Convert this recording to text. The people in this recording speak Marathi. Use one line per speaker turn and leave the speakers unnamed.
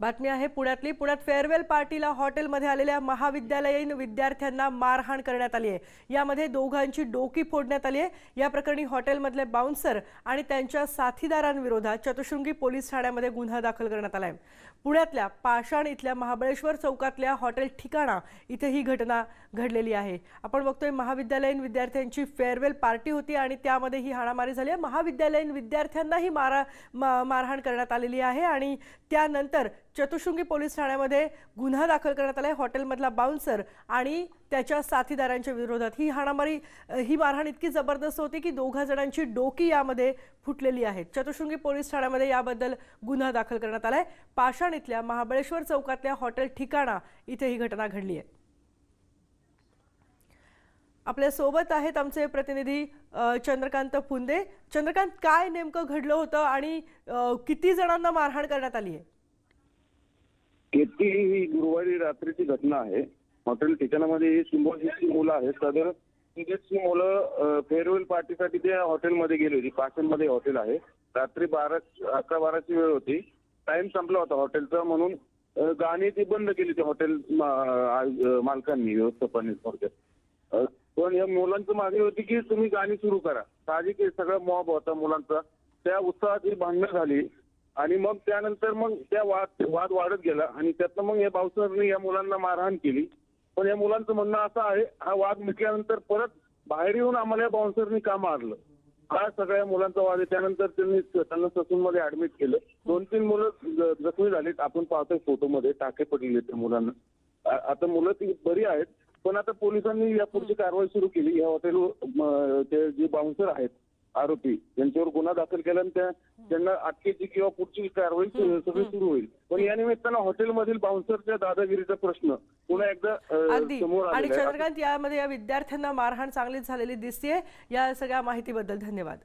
बातमी आहे पुण्यातली पुण्यात फेअरवेल पार्टीला हॉटेलमध्ये आलेल्या महाविद्यालयीन विद्यार्थ्यांना मारहाण करण्यात आली आहे. यामध्ये दोघांची डोकी फोडण्यात आली आहे. या प्रकरणी हॉटेलमधले बाउन्सर आणि त्यांच्या साथीदारांविरोधात चतुशृंगी पोलीस ठाण्यामध्ये गुन्हा दाखल करण्यात आला आहे पुण्यातल्या पाषाण इथल्या महाबळेश्वर चौकातल्या हॉटेल ठिकाणा इथे ही घटना घडलेली आहे. आपण बघतोय महाविद्यालयीन विद्यार्थ्यांची फेअरवेल पार्टी होती आणि त्यामध्ये ही हाणामारी झाली आहे. महाविद्यालयीन विद्यार्थ्यांनाही मारा मारहाण करण्यात आलेली आहे आणि त्यानंतर चतुशृंगी पोलीस ठाण्यामध्ये गुन्हा दाखल करण्यात आला आहे हॉटेलमधला बाउन्सर आणि त्याच्या साथीदारांच्या विरोधात ही हाणामारी ही मारहाण इतकी जबरदस्त होती की दोघा जणांची डोकी यामध्ये फुटलेली आहेत चतुशृंगी पोलीस ठाण्यामध्ये याबद्दल गुन्हा दाखल करण्यात आला आहे पाषाण इथल्या महाबळेश्वर चौकातल्या हॉटेल ठिकाणा इथे ही घटना घडली आहे. आपल्यासोबत आहेत आमचे प्रतिनिधी चंद्रकांत फुंदे. चंद्रकांत काय नेमकं घडलं होतं आणि किती जणांना मारहाण करण्यात आली आहे?
केतकी ही गुरुवारी रात्रीची घटना आहे. हॉटेल ठिकाणामध्ये ही सिम्बॉसिसची मुलं आहेत. सदर तिथेची मुलं फेअरवेल पार्टीसाठी त्या हॉटेलमध्ये गेली होती. पाचनमध्ये हॉटेल आहे. रात्री बारा अकरा बाराची वेळ होती. टाइम संपला होता हॉटेलचा म्हणून गाणी ती बंद केली ती हॉटेल मालकांनी व्यवस्थापने थोडक्यात पण या मुलांचं मागणी होती की तुम्ही गाणी सुरू करा. साहजिक सगळा मॉब होता मुलांचा. त्या उत्साहात ही भांडणं झाली. आणि मग त्यानंतर मग त्या वाद वाद वाढत गेला आणि त्यातनं मग या बाउन्सरने या मुलांना मारहाण केली. पण या मुलांचं म्हणणं असं आहे हा वाद मिटल्यानंतर परत बाहेर येऊन आम्हाला या बाउन्सरनी का मारलं? हा सगळ्या मुलांचा वाद आहे. त्यानंतर त्यांनी त्यांना ससूनमध्ये ऍडमिट केलं. दोन तीन मुलं जखमी झालीत. आपण पाहतोय फोटोमध्ये टाके पडलेले त्या मुलांना. आता मुलं ती बरी आहेत पण आता पोलिसांनी या पुढची कारवाई सुरू केली. या हॉटेल ते जे बाउन्सर आहेत आरोपी त्यांच्यावर गुन्हा दाखल केला आणि त्या त्यांना अटकेची किंवा पुढची कारवाई सगळी सुरू होईल. पण या निमित्तानं हॉटेलमधील बाउन्सरच्या दादागिरीचा प्रश्न पुन्हा एकदा समोर
आणि चंद्रकांत यामध्ये या विद्यार्थ्यांना मारहाण चांगलीच झालेली दिसतेय. या सगळ्या माहितीबद्दल धन्यवाद.